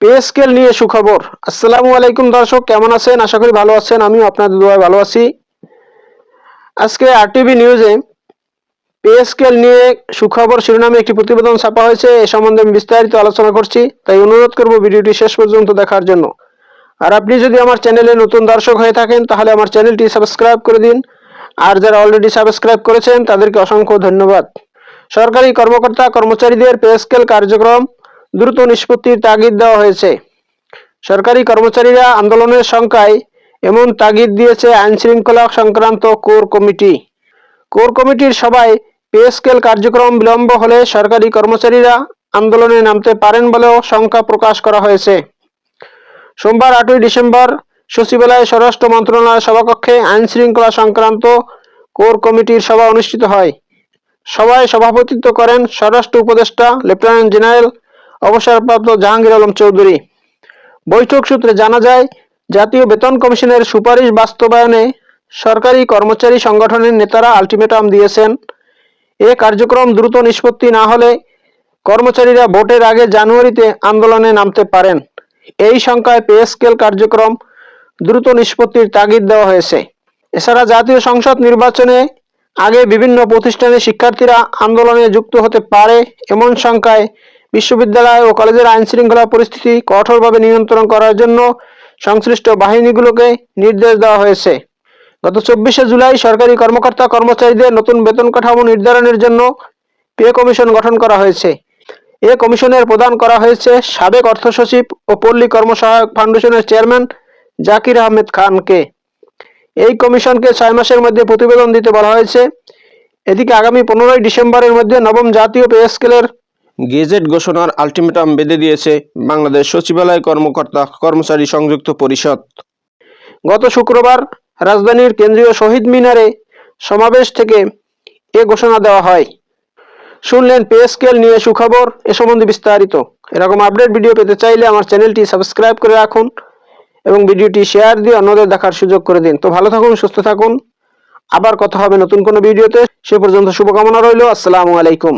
Pay scale নিয়ে সুখবর। আসসালামু আলাইকুম দর্শক, কেমন আছেন? আশা করি ভালো আছেন। আমিও আপনাদের দোয়ায় ভালো আছি। আজকে আরটিভি নিউজে পে স্কেল নিয়ে সুখবর শিরোনামে একটি প্রতিবেদন ছাপা হয়েছে। এ সম্বন্ধে আমি বিস্তারিত আলোচনা করছি। তাই অনুরোধ করব ভিডিওটি শেষ পর্যন্ত দেখার জন্য। আর আপনি যদি আমার চ্যানেলে নতুন দর্শক হয়ে থাকেন, তাহলে আমার চ্যানেলটি সাবস্ক্রাইব করে দিন। আর যারা অলরেডি সাবস্ক্রাইব করেছেন, তাদেরকে অসংখ্য ধন্যবাদ। সরকারি কর্মকর্তা কর্মচারীদের পে স্কেল কার্যক্রম দ্রুত নিষ্পত্তির তাগিদ দেওয়া হয়েছে। সরকারি কর্মচারীরা আন্দোলনের সংখ্যায় এমন তাগিদ দিয়েছে আইন শৃঙ্খলা সংক্রান্ত কোর কমিটি। কোর কমিটির সভায় পে স্কেল কার্যক্রম বিলম্ব হলে সরকারি কর্মচারীরা আন্দোলনে নামতে পারেন বলেও শঙ্কা প্রকাশ করা হয়েছে। সোমবার আটই ডিসেম্বর সচিবালয়ে স্বরাষ্ট্র মন্ত্রণালয় সভাকক্ষে আইন শৃঙ্খলা সংক্রান্ত কোর কমিটির সভা অনুষ্ঠিত হয়। সভায় সভাপতিত্ব করেন স্বরাষ্ট্র উপদেষ্টা লেফটেন্যান্ট জেনারেল অবসরপ্রাপ্ত জাহাঙ্গীর আলম চৌধুরী। বৈঠক সূত্রে জানা যায়, জাতীয় বেতন কমিশনের সুপারিশ বাস্তবায়নে সরকারি কর্মচারী সংগঠনের নেতারা আলটিমেটাম দিয়েছেন। এ কার্যক্রম দ্রুত নিষ্পত্তি না হলে কর্মচারীরা ভোটের আগে জানুয়ারিতে আন্দোলনে নামতে পারেন। এই সংখ্যায় পে স্কেল কার্যক্রম দ্রুত নিষ্পত্তির তাগিদ দেওয়া হয়েছে। এছাড়া জাতীয় সংসদ নির্বাচনে আগে বিভিন্ন প্রতিষ্ঠানে শিক্ষার্থীরা আন্দোলনে যুক্ত হতে পারে এমন সংখ্যায় বিশ্ববিদ্যালয় ও কলেজের আইন শৃঙ্খলা পরিস্থিতি কঠোরভাবে নিয়ন্ত্রণ করার জন্য সংশ্লিষ্ট বাহিনীগুলোকে নির্দেশ দেওয়া হয়েছে। গত চব্বিশে জুলাই সরকারি কর্মকর্তা কর্মচারীদের নতুন বেতন কাঠামো নির্ধারণের জন্য পে কমিশন গঠন করা হয়েছে। এ কমিশনের প্রদান করা হয়েছে সাবেক অর্থ সচিব ও পল্লী কর্মসহায়ক ফাউন্ডেশনের চেয়ারম্যান জাকির আহমেদ খানকে। এই কমিশনকে ছয় মাসের মধ্যে প্রতিবেদন দিতে বলা হয়েছে। এদিকে আগামী পনেরোই ডিসেম্বরের মধ্যে নবম জাতীয় পে স্কেলের গেজেট ঘোষণার আলটিমেটাম বেঁধে দিয়েছে বাংলাদেশ সচিবালয় কর্মকর্তা কর্মচারী সংযুক্ত পরিষদ। গত শুক্রবার রাজধানীর কেন্দ্রীয় শহীদ মিনারে সমাবেশ থেকে এ ঘোষণা দেওয়া হয়। শুনলেন পে স্কেল নিয়ে সুখবর, এ সম্বন্ধে বিস্তারিত। এরকম আপডেট ভিডিও পেতে চাইলে আমার চ্যানেলটি সাবস্ক্রাইব করে রাখুন এবং ভিডিওটি শেয়ার দিয়ে অন্যদের দেখার সুযোগ করে দিন। তো ভালো থাকুন, সুস্থ থাকুন। আবার কথা হবে নতুন কোনো ভিডিওতে। সে পর্যন্ত শুভকামনা রইল। আসসালামু আলাইকুম।